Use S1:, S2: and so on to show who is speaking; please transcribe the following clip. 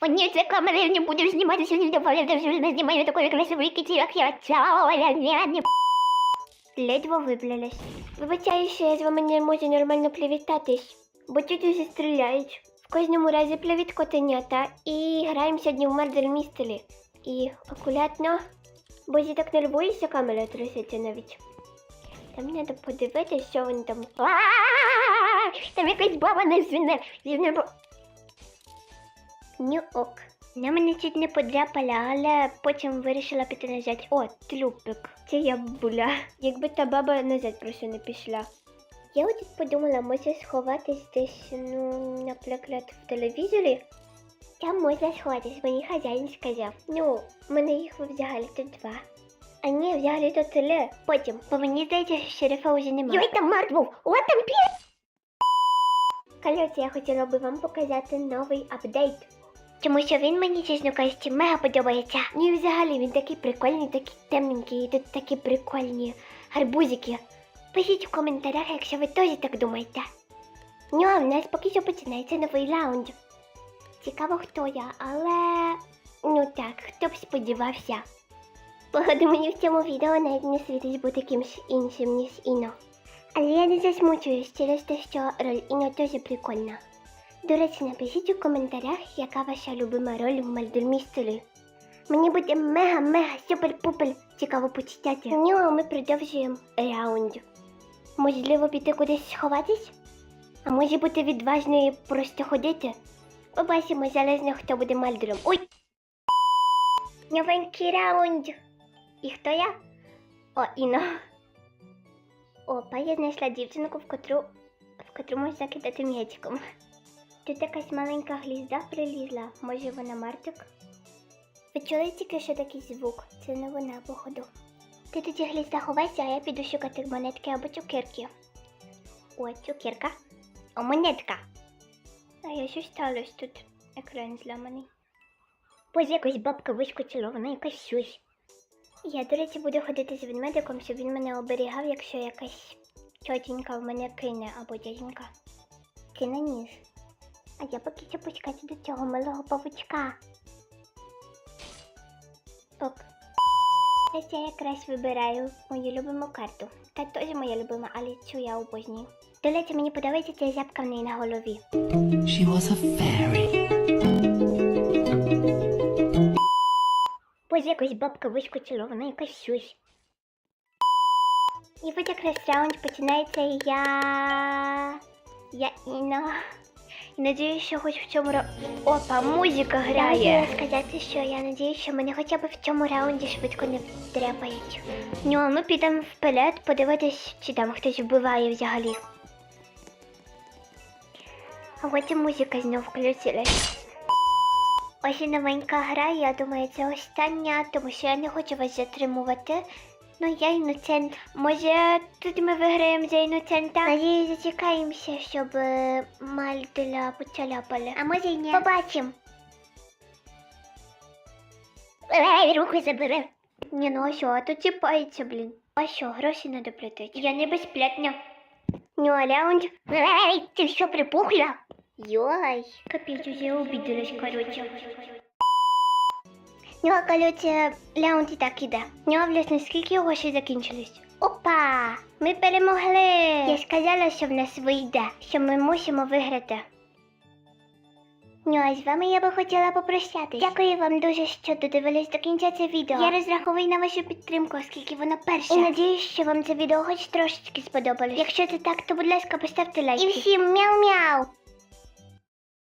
S1: О, ні, це камера, я не давай, я вже не знімаю такої красивої киті, як я. Цяо, я не. Ледве виплялась. Вибачаю, що я з вами не можу нормально привітатись, бо тут уже стріляють. В кожному разі привіт котенята і граємо сьогодні в Murder Mystery. І акуратно, бо я так нервуюся, камера труситься навіть. Там треба подивитися, що вони там. Там якась баба не звіне. Ні ок. Вона мене чуть не подряпала, але потім вирішила піти назад. О, трупик. Це я була. Якби та баба назад просто не пішла. Я от подумала, може сховатись десь, ну, наприклад, в телевізорі. Там можна сховатись, мені хазяїн сказав. Ну, мене їх взагалі тут два. А ні, взагалі то теле. Потім, бо мені здається, шерифа вже немає. Йой, там Март був! Там пі... Коротше, я хотіла би вам показати новий апдейт. Тому що він мені, чесно кажучи, мега подобається. Ну і взагалі він такий прикольний, такий темненький, і тут такі прикольні гарбузики. Пишіть в коментарях, якщо ви теж так думаєте. Ну, а в нас поки що починається новий раунд. Цікаво, хто я, але ну так, хто б сподівався. Походу мені в цьому відео навіть не світить бути кимсь іншим, ніж Іно. Але я не засмучуюсь через те, що роль Іно теж прикольна. До речі, напишіть у коментарях, яка ваша любима роль в Мальдер Містері. Мені буде мега-мега супер-пупер цікаво почитати. Ну, а ми продовжуємо раунд. Можливо, піти кудись сховатись? А може бути відважною і просто ходити? Побачимо, залежно, хто буде Мальдером. Ой! Новенький раунд. І хто я? О, Іно. Опа, я знайшла дівчинку, в котру, в котру можна кидати м'ячиком. Тут якась маленька глізда прилізла. Може вона Мартик? Ви чули тільки що такий звук? Це не вона, походу. Ти тоді глізда ховайся, а я піду шукати монетки або цукерки. О, цукерка. О, монетка. А я що сталося тут? Екран зламаний. Ось якось бабка вискочила, вона якась щось. Я, до речі, буду ходити з ведмедиком, щоб він мене оберігав, якщо якась тьотінька в мене кине або дяденька. Кине ніж. А я поки що пускати до цього милого павучка. Ось я якраз вибираю мою любиму карту. Та теж моя любима, але цю я обожнюю. До речі, мені подобається ця зябка в неї на голові.
S2: She was a fairy.
S1: Ось якось бабка вискочила, вона якась щось. І ось якраз раунд починається і я. Я Іна. І надіюсь, що хоч в цьому ра... Опа, музика грає. Я хотіла сказати, що я надіюсь, що мене хоча б в цьому раунді швидко не втряпають. Ну, а ми підемо вперед, подивитись, чи там хтось вбиває взагалі. А потім музика знов включилась. Ось і новенька гра, я думаю, це остання, тому що я не хочу вас затримувати. Ну, я іноцент. Може, тут ми виграємо за іноцента? Надіюсь, зачекаємося, щоб Мальделя поцяляпали. А може й ні. Побачимо. Ей, руки забери. Ні, ну а що, а то тіпається, блін. А що, гроші треба платити? Я не безплатна. Ну, а раунд? Ей, ти що, припухла? Йой, капець, уже обиделась, короче. Ну, а короче, і так іде. Ну, а власне, скільки грошей закінчились? Опа! Ми перемогли! Я сказала, що в нас вийде, що ми мусимо виграти. Ну, а з вами я би хотіла попрощатись. Дякую вам дуже, що додивились до кінця це відео. Я розраховую на вашу підтримку, оскільки воно перше. І надіюсь, що вам це відео хоч трошечки сподобалось. Якщо це так, то будь ласка, поставте лайк. І всім мяу-мяу!